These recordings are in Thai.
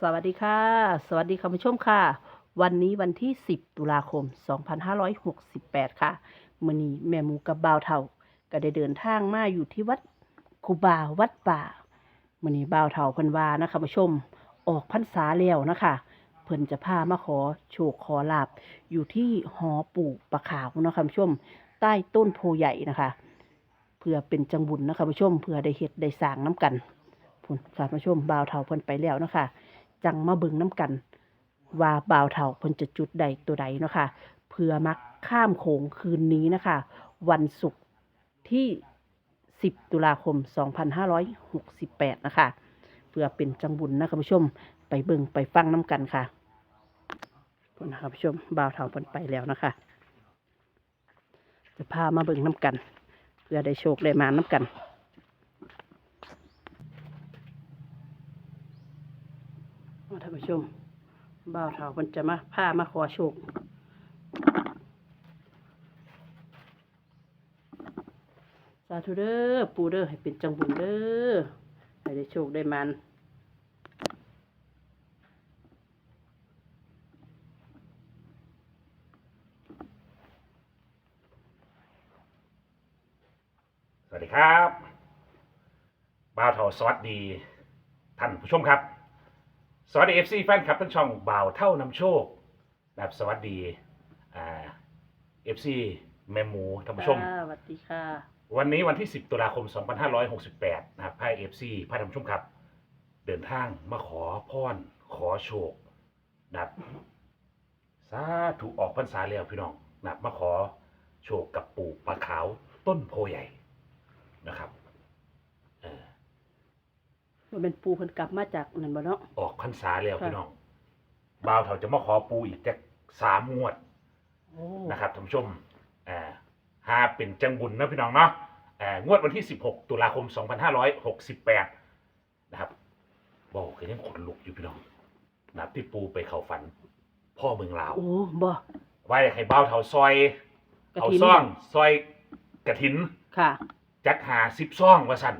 สวัสดีค่ะ สวัสดีคุณผู้ชมค่ะ วันนี้วันที่ 10 ตุลาคม 2568 ค่ะมื้อนี้แม่หมูกับบ่าวเฒ่า ก็ได้เดินทางมาอยู่ที่วัดคูบาวัดป่ามื้อนี้บ่าวเฒ่าเพิ่นว่านะคะผู้ชมออกพรรษาแล้วนะคะเพิ่นจะพามาขอโชคขอลาบอยู่ที่หอปู่ปะขาวนะคะผู้ชม ใต้ต้นโพใหญ่นะคะเพื่อเป็นจังบุญนะคะผู้ชมเพื่อได้เฮ็ดได้สร้างน้ำกันพุ่นค่ะผู้ชมบ่าวเฒ่าเพิ่นไปแล้วนะคะ จังมาเบิ่งน้ำกัน ว่าบ่าวเฒ่าเพิ่นจะจุดใดตัวใดเนาะค่ะเพื่อมักข้ามโขงคืนนี้นะคะ วันศุกร์ที่ 10 ตุลาคม 2568 นะคะ เพื่อเป็นจังบุญนะคะผู้ชมไปเบิ่งไปฟังน้ำกันค่ะพุ่นนะคะผู้ชมบ่าวเฒ่าเพิ่นไปแล้วนะคะ จะพามาเบิ่งน้ำกัน เพื่อได้โชคได้มาน้ำกัน ท่าน ผู้ชมบ่าวเฒ่ามันจะมาพามาขอโชคสาธุเด้อปูเด้อให้เป็นจังบุญเด้อให้ได้โชคได้มันสวัสดีครับ บ่าวเท่าสวัสดี ท่านผู้ชมครับ สวัสดีเอฟซีแฟนคลับทั้งช่องบ่าวเท่านำโชคนะครับสวัสดีอ่าเอฟซีแมหมูท่านผู้ชม ค่ะสวัสดีค่ะ วันนี้วันที่ 10 ตุลาคม 2568 นะครับไพ่เอฟซีพาท่านผู้ชมครับ เดินทางมาขอพรขอโชคนะครับสาธุออกพรรษาแล้วพี่น้องนะครับมาขอโชคกับปู่ปลาขาวต้นโพใหญ่นะครับเออ มันเป็นปูเพิ่นกลับมาจากนั่นบ่เนาะ ออกพรรษาแล้วค่ะ พี่น้องบ่าวเถาจะมาขอปูอีกจักสามงวดโอ้นะครับท่านผู้ชมอ่าหาเป็นจังบุญนะพี่น้องเนาะอ่างวดวันที่ 16 ตุลาคม 2568 นะครับบอกก็ยังขนลุกอยู่พี่น้องนะครับที่ปูไปเข้าฝัน พ่อเมืองลาวโอ้บ่ว่าอยากให้บ่าวเถาซอย กระเอาถินซ่องซอยกระถิน ค่ะ จักหาสิบซ่องว่าสั่น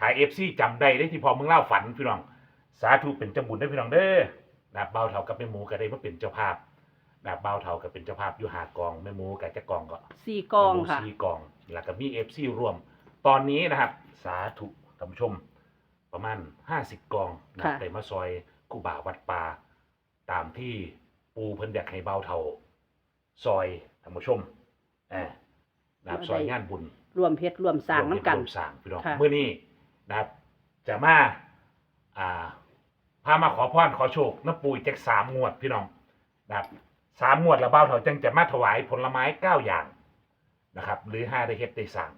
ถ่ายเอฟซีจำได้ได้ที่พอเมืองเล่าวฝันพี่น้อง สาธุเป็นจังบุญได้อพี่น้องเด้อนะเบาวเท่ากับแม่หมูก็ได้มาเป็นเจ้าภาพนะเบาวเท่ากับเป็นเจ้าภาพอยู่หากองแม่หมูกับเจ้ากองก็สี่กองแม่หมูค่ะ สี่กองแล้วก็มีเอฟซีร่วม ตอนนี้นะครับ สาธุท่านผู้ชม ประมาณห้าสิบกองนะค่ะ ได้มาซอยกูบ่าวัดป่าตามที่ปูเพิ่นอยากให้เบาวเท่า ซอยท่านผู้ชมแอบนะครับซอยงานบุญ รวมเพชรรวมสร้างน้ำกัน รวมสร้างพี่น้องค่ะ เมื่อนี้ นะครับ จะมาอ่าพามาขอพรขอโชคน้ำปูอีกจักสามงวดพี่น้องนะครับสามงวดละเบ้าเถาจังจะมาถวายผลไม้เก้าอย่างนะครับ หรือห้าได้เฮ็ดได้สั่ง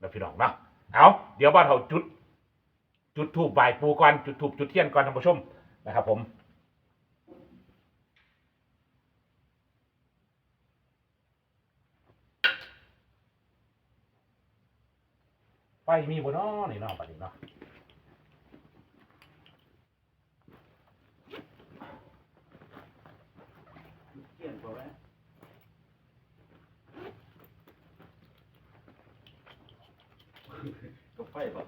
นะพี่น้องเนาะเอาเดี๋ยวบ้าเถาจุด จุดถูกใบายปูก่อนจุดถูกจุดเทียนก่อนท่านผู้ชมนะครับผม ไฟมีบนน้อนี่เนาะปัดนี้เนาะเกี่ยนตัวแล้วก็ไฟบ่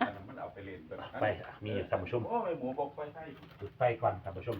อันนั้นมันเอาไปเล่นตัวนั้นไฟอะมีอยู่ท่านผู้ชมโอ้ยหมูบอกไฟไฟ จุดไฟก่อนท่านผู้ชม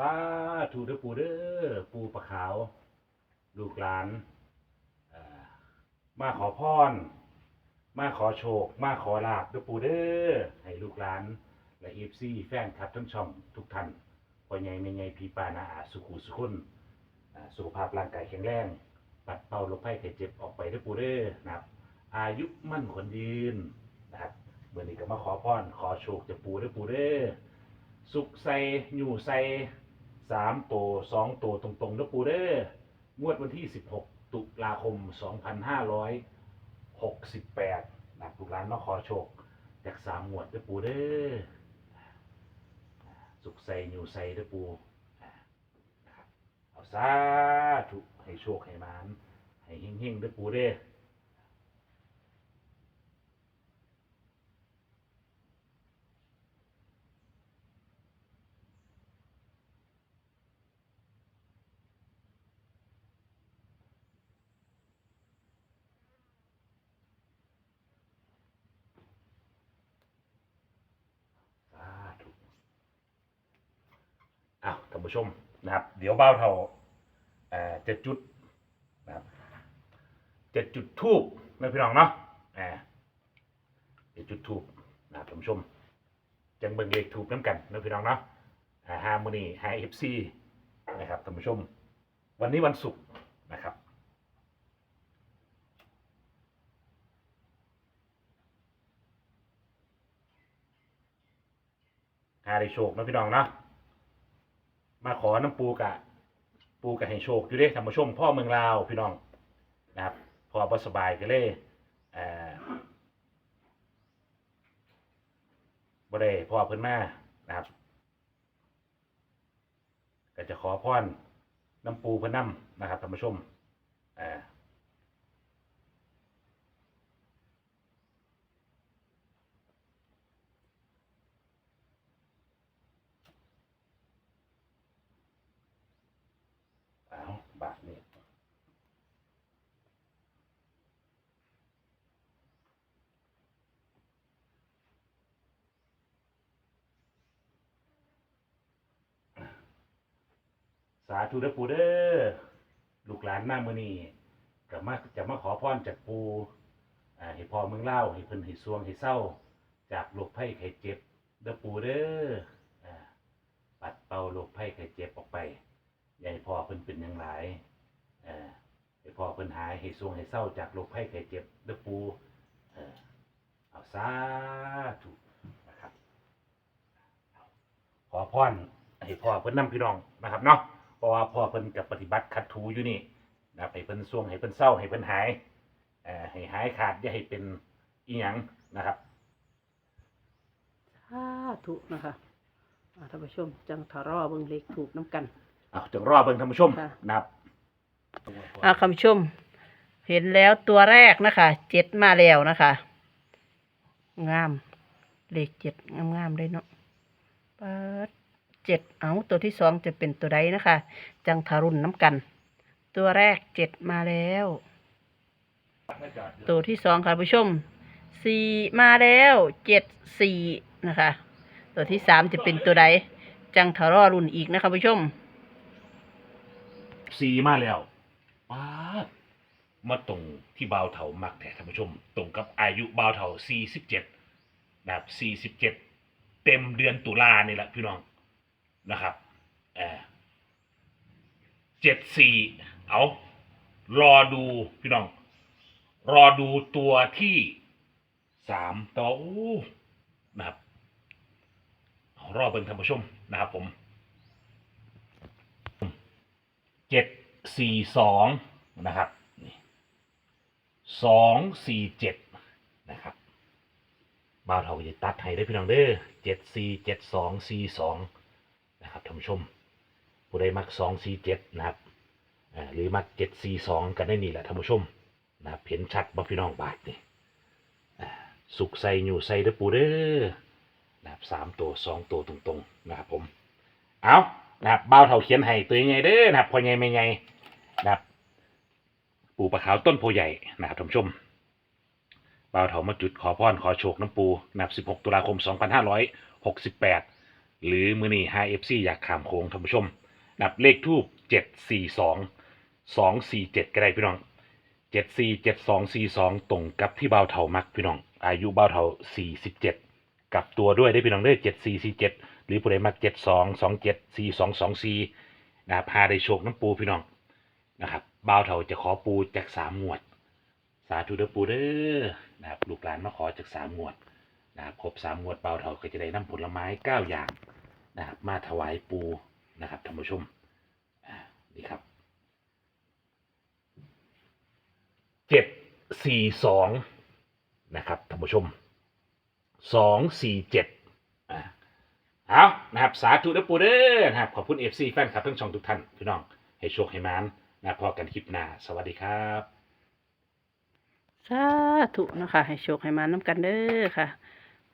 สาธุเด้อปู่เด้อปู่ปะขาว ลูกหลานมาขอพร มาขอโชค มาขอลาบเด้อปู่เด้อให้ลูกหลานและเอฟซีแฟนคลับทั้งช่องทุกท่านพ่อใหญ่แม่ใหญ่พี่ป้านาอาสุขุสุขุนสุขภาพร่างกายแข็งแรงปัดเป่าโรคภัยไข้เจ็บออกไปเด้อปู่เด้อนะครับ อายุมั่นขวัญยืนนะครับเมื่อนี้ก็มาขอพรขอโชคจากปูเด้อปู่เด้อสุขใสอยู่ใส สามตัวสองตัวตรงๆเด้อปูเด้องวดวันที่16ตุลาคม2568นะครับลูกหลานมาขอโชคจากสามหมวดเด้อปูเด้อสุขใส่อยู่ใส่เด้อปูเอาสาธุให้โชคให้มานให้เฮงๆเด้อปูเด้อ สาธุอ้าวท่าน ผู้ชมนะครับ เดี๋ยวเบ้าเท่าเอ่อจะจุดนะครับจะจุดทูบนะพี่น้องเนาะอ่าจะจุดทูบนะครับท่านผู้ชมจังเบิ่งเลขทูบน้ำกันนะพี่น้องเนาะฮาร์โมนีไฮเอฟซีนะครับท่านผู้ชม วันนี้วันศุกร์นะครับหาได้โชคนะพี่น้องเนาะ มาขอน้ำปูกะ ปูกะให้โชคอยู่เด้ธรรมชมพ่อเมืองลาวพี่น้องนะครับ พอบ่สบายก็เลยเอ่อบ่ได้พ่อเพิ่นมานะครับ ก็จะขอพรน้ำปูเพิ่นนำนะครับธรรมชมเอ่อเอาบาทนี้ สาธุเด้อปูเด้อลูกหลานมามื้อนี้ก็มาจะมาขอพรจากปูอ่าให้พ่อเมืองเล่าให้เพิ่นให้สวงให้เศร้า จากโรคภัยไข้เจ็บ เด้อปูเด้ออ่าปัดเป่าโรคภัยไข้เจ็บออกไปอย่าให้พ่อเพิ่นเป็นหยังหลายเอ่อให้พ่อเพิ่นหายให้สวงให้เศร้าจากโรคภัยไข้เจ็บ เด้อปูเออเอาสาธุนะครับขอพรให้พ่อเพิ่นนำพี่น้องนะครับเนาะ เพราะว่าพ่อเพิ่นกับปฏิบัติขัดถูอยู่นี่นะครับให้เพิ่นส่วงให้เพิ่นเศร้าให้เพิ่นหายเอ่อให้หายขาดอย่าให้เป็นอีหยังนะครับ สาธุนะคะอ่าท่านผู้ชมจังทะรอเบิ่งเลขถูกน้ำกัน เอาจังรอเบิ่งท่านผู้ชมค่ะ นะครับอ่าคำชม เห็นแล้วตัวแรกนะคะเจ็ดมาแล้วนะคะ งาม เลขเจ็ดงามงามๆเลยเนาะเปิด เจ็ดเอาตัวที่สองจะเป็นตัวใดนะคะ จังทารุณน้ำกัน ตัวแรกเจ็ดมาแล้ว ตัวที่สองค่ะผู้ชมสี่มาแล้วเจ็ดสี่นะคะ ตัวที่สามจะเป็นตัวใด จังทารอรุ่นอีกนะคะผู้ชมสีมาแล้วป๊าดมาตรงที่บ่าวเถามักแท้ท่านผู้ชม ตรงกับอายุบ่าวเถา47นะครับ47เต็มเดือนตุลาเนี่แหละพี่น้อง นะครับเออ74เอารอดูพี่น้อง รอดูตัวที่สามต่อนะครับเอารอเบิ่งท่านผู้ชมนะครับผมเจ็ดสี่สองนะครับสองสี่เจ็ดนะครับบ่าวเท่าจะตัดให้ได้พี่น้องเด้อเจ็ดสี่เจ็ดสองสี่สอง นะครับท่านผู้ชม ผู้ใดมักสองสี่เจ็ดนะครับหรือมักเจ็ดสี่สองกันได้นี่แหละท่านผู้ชมนะครับเห็นชัดบ่พี่น้องบาทนี่สุกใส่อยู่ใส่เด้อปูเด้อนะครับสามตัวสองตัวตรงๆนะครับผมเอานะครับเบ้าวเถาเขียนให้ตัวยังไงเด้อนะครับพอไงไม่ไงนะครับปูปลาขาวต้นโพใหญ่นะครับท่านผู้ชมเบ้าวเถามาจุดขอพรขอโชคน้ำปูนับ 16 ตุลาคม 2568 หรือมือนี้ 5FC อยากขามโค้งท่านผู้ชมนับเลขทูบ742 247ก็ได้พี่น้อง747242ตรงกับที่เบาเถามักพี่น้อง อายุเบาเถา47กลับตัวด้วยได้พี่น้องเด้7447หรือผู้ใดมัก7227 4224นะครับพาได้โชคน้ำปูพี่น้องนะครับเบาเถาจะขอปูจากสามงวด สาธุเด้อปูเด้อนะครับลูกหลานมาขอจากสามงวดนะครับครบสามงวดเบาเถาก็จะได้น้ำผลไม้เก้าอย่าง นะครับมาถวายปูนะครับท่านผู้ชมนี่ครับเจ็ดสี่สองนะครับท่านผู้ชมสองสี่เจ็ดอ่าเอานะครับสาธุเด้อปูเด้อนะครับขอบคุณเอฟซีแฟนคลับทั้งช่องทุกท่านพี่น้องให้โชคให้มานนะพอกันคลิปหน้าสวัสดีครับสาธุนะคะให้โชคให้มาน้ำกันเด้อค่ะ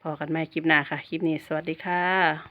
พอกันใหม่คลิปหน้าค่ะ คลิปนี้สวัสดีค่ะ